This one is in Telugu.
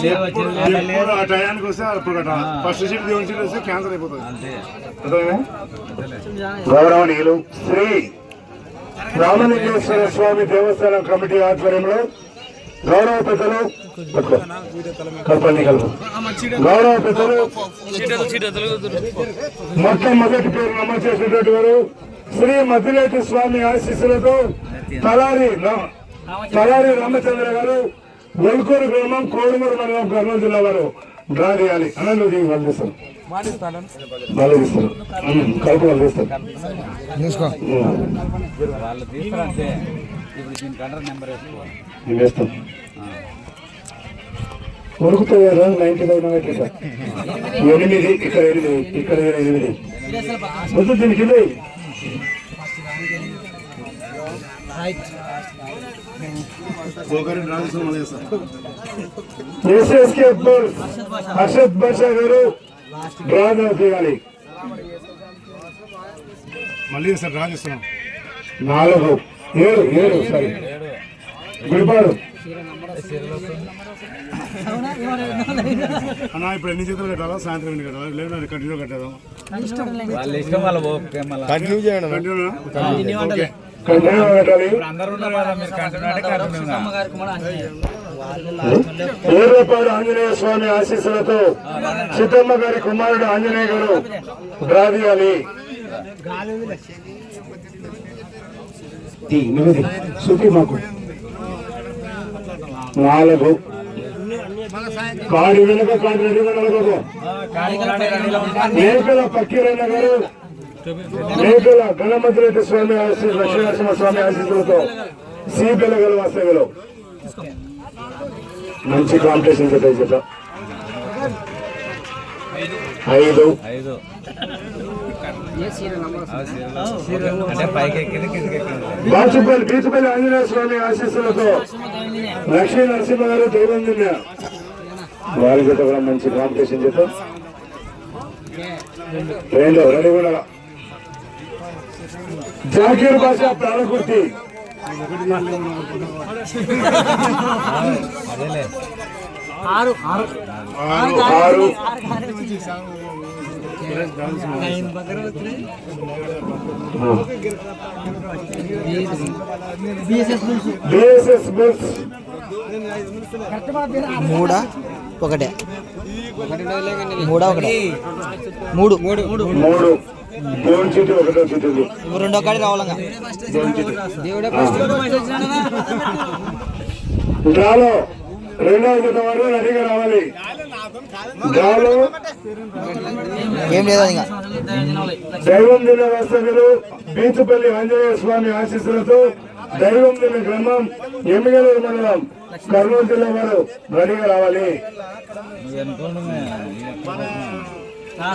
ఎప్పుడు ఆ టయానికి వస్తే అప్పుడు కట్టాలి ఫస్ట్ షిఫ్ట్ దేవుని షిఫ్ట్ వస్తే క్యాన్సర్ అయిపోతుంది గౌరవనీయులు శ్రీ రామలింగేశ్వర స్వామి దేవస్థానం కమిటీ ఆధ్వర్యంలో గౌరవ పెద్దలు గౌరవ పెద్దలు మొట్టమొదటి పేరు నమోదు చేసినటువంటి వారు శ్రీ మధులేటి స్వామి ఆశీస్సులతో తలారి రా- తలారి రామచంద్ర గారు వెల్కూరు గ్రామం కోడుమూరు మండలం కర్నూలు జిల్లా వారు డ్రా చేయాలి అనంత దీనికి వాళ్ళు తీస్తారు వాళ్ళు తీస్తారు ఉమ్, కలుపు వాళ్ళు తీస్తారు ఉమ్, వాళ్ళు తీస్తారంటే ఇప్పుడు దీని కండర్ నెంబర్ వేసుకోవాలి నేను వేస్తాం ఉరుకుతాయారా నైన్టీ ఫైవ్ నైన్టీ సార్ ఎనిమిది ఇక్కడ ఎనిమిది ఇక్కడ ఎనిమిది వద్దు దీనికి హర్షద్ బాషా గారు డ్రా చేయాలి మళ్ళీ సార్ డ్రా చేస్తున్నాం. నాలుగు. ఏడు ఏడు సారీ గుడిపాడు. అన్న ఇప్పుడు ఎన్ని చేతులు కట్టాలా? సాయంత్రం ఎన్ని కట్టాలా? లేదు కంటిన్యూ కట్టేదాం వాళ్ళ ఇష్టం వాళ్ళ ఓకే మళ్ళీ. Continue okay. కంటిన్యూ కట్టాలి అందరూ ఉన్నారు కదా మీరు కంటిన్యూ అంటే కంటిన్యూగా ఏర్లపాడు ఆంజనేయ స్వామి ఆశీస్సులతో సీతమ్మ గారి కుమారుడు ఆంజనేయ గారు మాకు. నాలుగు. కాడి వెనుక కాడి నలుగురు. మేకల పక్కీరన్న గారు మేకల గణమంత్రి స్వామి ఆశీస్ లక్ష్మీనరసింహ స్వామి ఆశీస్సులతో సి పిల్లగల వాస్తవ్యులు మంచి కాంపిటీషన్ చెప్పే చేత ఐదు బాచుపల్లి బీచుపల్లి ఆంజనేయ స్వామి ఆశీస్సులతో లక్ష్మీ నరసింహ గారు దైవం నిన్న వారి చేత కూడా మంచి కాంపిటీషన్ చేత రెండు రెడీ కూడా జాకీర్ భాష ప్రాణకుర్తి ఆరు. బస్ మూడా? ఒకటే. మూడా ఒకటే? మూడు మూడు. మూడు. దేవుని చీటి ఒకటో చీటి ఉంది. రెండో కాడి రావాలంగా. దేవుని చీటి డ్రాలో రెండవ జత వారు రెడీగా రావాలి. డ్రాలో ఏం లేదా ఇంకా? దైవం దిన వాస్తవ్యులు బీచుపల్లి ఆంజనేయ స్వామి ఆశీస్సులతో దైవం దిన గ్రామం ఎమ్మిగలూరు మండలం కర్నూలు జిల్లా వారు రెడీగా రావాలి.